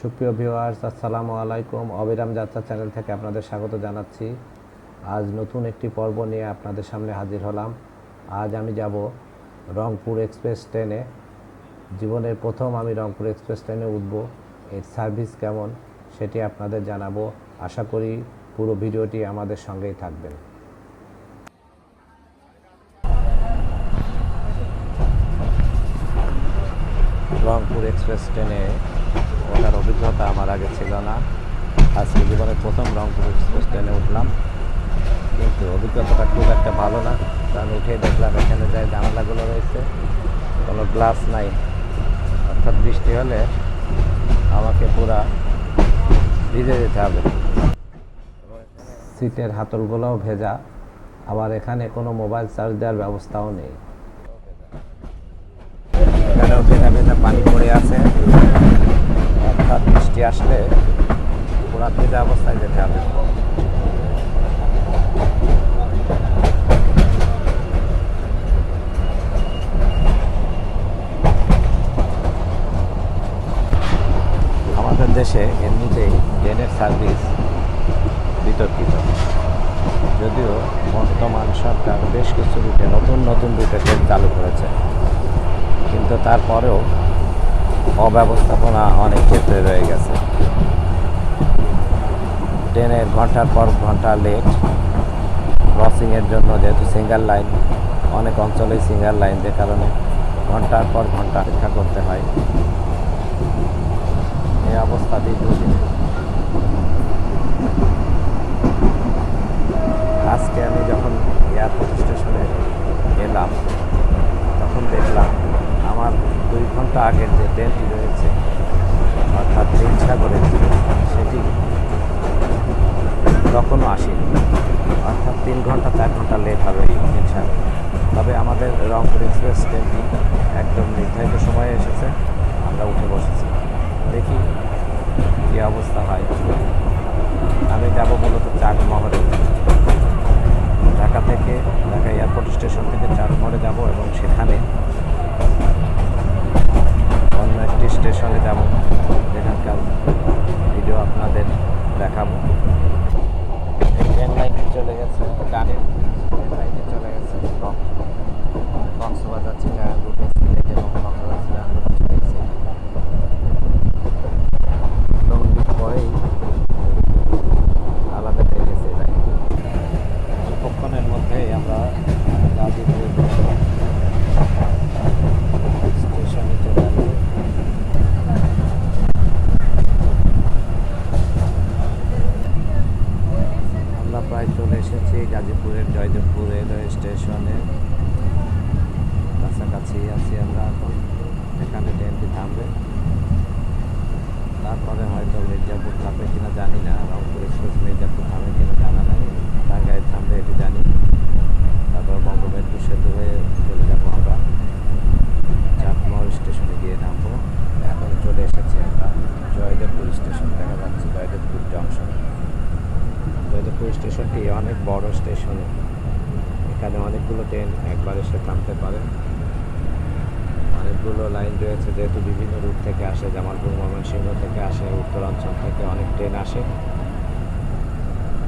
সুপ্রিয় ভিউয়ার্স, আসসালামু আলাইকুম। অবিরাম যাত্রা চ্যানেল থেকে আপনাদের স্বাগত জানাচ্ছি। আজ নতুন একটি পর্ব নিয়ে আপনাদের সামনে হাজির হলাম। আজ আমি যাব রংপুর এক্সপ্রেস ট্রেনে। জীবনের প্রথম আমি রংপুর এক্সপ্রেস ট্রেনে উঠব। এর সার্ভিস কেমন সেটি আপনাদের জানাব। আশা করি পুরো ভিডিওটি আমাদের সঙ্গেই থাকবেন। রংপুর এক্সপ্রেস ট্রেনে ওঠার অভিজ্ঞতা আমার আগে ছিল না। আজকে জীবনে প্রথম রংপুর এক্সপ্রেস ট্রেনে উঠলাম। কিন্তু অভিজ্ঞতাটা খুব একটা ভালো না। কারণ উঠে দেখলাম, এখানে যে জানালাগুলো রয়েছে, কোনো গ্লাস নাই। অর্থাৎ বৃষ্টি হলে আমাকে পুরা ভিজে যেতে হবে। সিটের হাতলগুলোও ভেজা। আবার এখানে কোনো মোবাইল চার্জ দেওয়ার ব্যবস্থাও নেই। এখানেও ভেজা ভেজা পানি পড়ে আছে। অর্থাৎ বৃষ্টি আসলে পুরা ভেজা অবস্থায় যেতে হবে। আমাদের দেশে এমনিতেই ট্রেনের সার্ভিস বিতর্কিত। যদিও বর্তমান সরকার বেশ কিছু রুটে নতুন নতুন রুটে ট্রেন চালু করেছে। কিন্তু তারপরেও অব্যবস্থাপনা অনেক ক্ষেত্রে রয়ে গেছে। ট্রেনের ঘণ্টার পর ঘণ্টা লেট ক্রসিংয়ের জন্য যেহেতু সিঙ্গেল লাইন অনেক অঞ্চলেই সিঙ্গেল লাইন যে কারণে ঘণ্টার পর ঘণ্টা অপেক্ষা করতে হয়। এই অবস্থা দীর্ঘদিন আজকে আমি যখন এয়ারপোর্ট স্টেশনে এলাম তখন দেখলাম আমার দুই ঘণ্টা আগের যে ট্রেনটি রয়েছে অর্থাৎ তিন সাগরের সেটি তখনও আসেনি। অর্থাৎ তিন ঘণ্টা চার ঘণ্টা লেট হবে তিন তবে আমাদের রংপুর এক্সপ্রেস ট্রেনটি একদম নির্ধারিত সময়ে এসেছে। আমরা উঠে বসেছি। দেখি কী অবস্থা হয়। আমি যাব মূলত চাকমহরে ঢাকা থেকে ঢাকা এয়ারপোর্ট স্টেশন থেকে চারমহরে যাব এবং সেখানে অন্য একটি স্টেশনে যাব। যেখানকার ভিডিও আপনাদের দেখাবো। ট্রেন লাইনটি চলে গেছে গাড়ির লাইনটি চলে গেছে। কক্স- কক্সবাজার চিটাগাং রুটে সিলেট এবং কক্সবাজার চিটাগাং রুটে চলে গেছে লংডির পরেই আলাদা হয়ে গেছে এই লাইনটি অল্পক্ষণের মধ্যেই আমরা গাজীপুর স্টেশনে চলে আসব আমরা প্রায় চলে এসেছি গাজীপুরের জয়দেবপুর রেলওয়ে স্টেশনে কাছাকাছি আছি আমরা এখন এখানে ট্রেনটি থামবে তারপরে হয়তো মির্জাপুর থামবে কিনা জানি না রংপুর এক্সপ্রেস মির্জাপুর থামবে কিনা জানা নাই। টাঙ্গায় থামবে এটি জানি। তারপর বঙ্গবন্ধু সেতু হয়ে চলে যাব আমরা। চাটমোহর স্টেশনে গিয়ে নামবো। এখন চলে এসেছি আমরা জয়দেবপুর স্টেশন, দেখা যাচ্ছে জয়দেবপুর জংশন জয়দেবপুর স্টেশনটি অনেক বড় স্টেশন। এখানে অনেকগুলো ট্রেন একবার এসে থামতে পারে। অনেকগুলো লাইন রয়েছে, যেহেতু বিভিন্ন রুট থেকে আসে, জামালপুর ময়মনসিংহ থেকে আসে, উত্তরাঞ্চল থেকে অনেক ট্রেন আসে।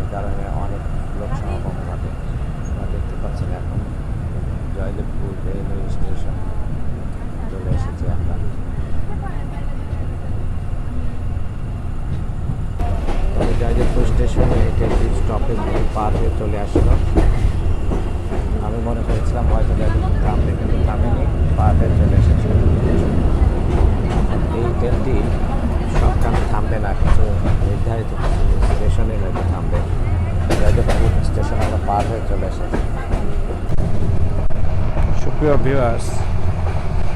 এই কারণে অনেক লোক সমাগম ঘটে। আমরা দেখতে পাচ্ছেন এখন জয়দেবপুর রেলওয়ে স্টেশন চলে এসেছি আমরা তবে জয়দেবপুর স্টেশনে এটা একটি স্টপেজ পার হয়ে চলে আসলো আমি মনে করেছিলাম হয়তো জয়দেবপুর থামবে কিন্তু থামেনি পার হয়ে চলে এসেছে এই ট্রেনটি সবখানে থামবে না কিছু নির্ধারিত কিছু স্টেশনে হয়তো থামবে জয়দেবপুর স্টেশন আমরা পার হয়ে চলে এসেছি সুপ্রিয় ভিউয়ার্স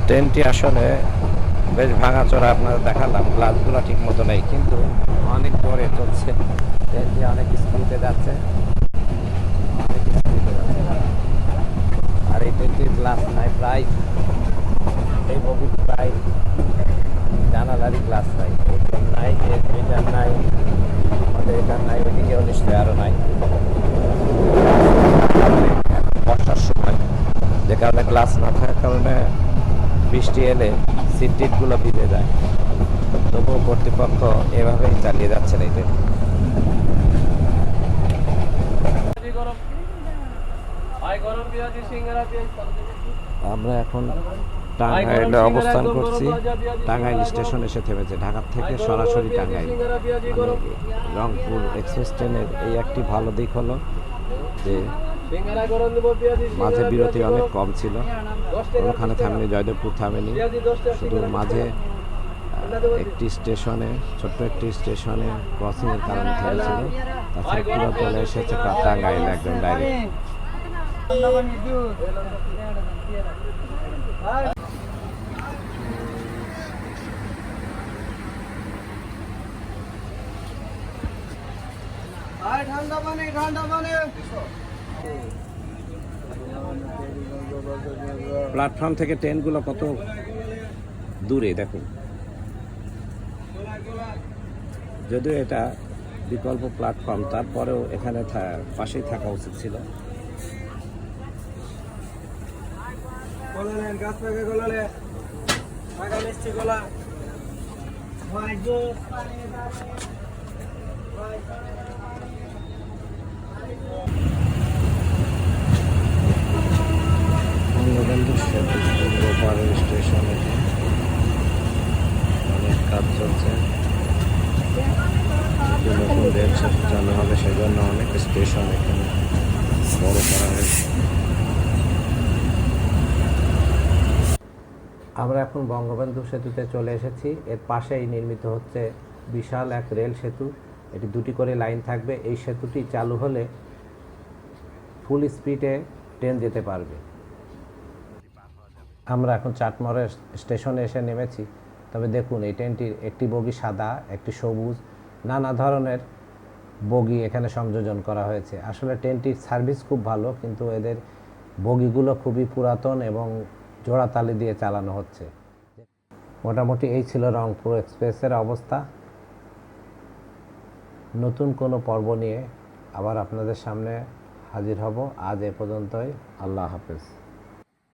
ট্রেনটি আসলে বেশ ভাঙাচোরা আপনারা দেখালাম গ্লাসগুলো ঠিক মতো নেই, কিন্তু অনেক জোরে চলছে ট্রেনটি অনেক স্পিডে যাচ্ছে আর এই ট্রেনটির গ্লাস নাই, প্রায় এই বগি প্রায় জানালারই গ্লাস নাই। নাই এটার নাই, আমাদের এটার নাই ওইদিকেও নিশ্চয়ই আরও নাই বর্ষার সময় যে কারণে গ্লাস না থাকার কারণে বৃষ্টি এলে সিট ভিজে যায়। তবুও কর্তৃপক্ষ এভাবেই চালিয়ে যাচ্ছেন এই ট্রেন আমরা এখন টাঙ্গাইলে অবস্থান করছি। টাঙ্গাইল স্টেশন এসে থেমেছে। ঢাকা থেকে সরাসরি টাঙ্গাইল। মানে রংপুর এক্সপ্রেস ট্রেনের এই একটি ভালো দিক হলো যে মাঝে বিরতি অনেক কম ছিল। ওখানে থামেনি, জয়দেবপুর থামেনি। শুধু মাঝে একটি স্টেশনে, ছোট্ট একটি স্টেশনে ক্রসিং এর কারণে থেমেছিল। তাছাড়া পুরো চলে এসেছে টাঙ্গাইল একদম ডাইরেক্ট ঠান্ডা পানি ঠান্ডা পানি। প্ল্যাটফর্ম থেকে ট্রেনগুলো কত দূরে দেখুন যদিও এটা বিকল্প প্ল্যাটফর্ম তারপরেও এখানে পাশেই থাকা উচিত ছিল গোলালেন গাছ বঙ্গবন্ধু সেতু পূর্বপাড়ের স্টেশন অনেক কাজ চলছে। নতুন রেল চালু হবে, সেজন্য অনেক স্টেশন এখানে বড় করা আমরা এখন বঙ্গবন্ধু সেতুতে চলে এসেছি। এর পাশেই নির্মিত হচ্ছে বিশাল এক রেল সেতু। এটি দুটি করে লাইন থাকবে। এই সেতুটি চালু হলে ফুল স্পিডে ট্রেন যেতে পারবে। আমরা এখন চাটমরের স্টেশনে এসে নেমেছি। তবে দেখুন, এই ট্রেনটির একটি বগি সাদা, একটি সবুজ, নানা ধরনের বগি এখানে সংযোজন করা হয়েছে। আসলে ট্রেনটির সার্ভিস খুব ভালো, কিন্তু এদের বগিগুলো খুবই পুরাতন এবং জোড়াতালি দিয়ে চালানো হচ্ছে। মোটামুটি এই ছিল রংপুর এক্সপ্রেসের অবস্থা। নতুন কোনো পর্ব নিয়ে আবার আপনাদের সামনে হাজির হব। আজ এ পর্যন্তই। আল্লাহ হাফেজ।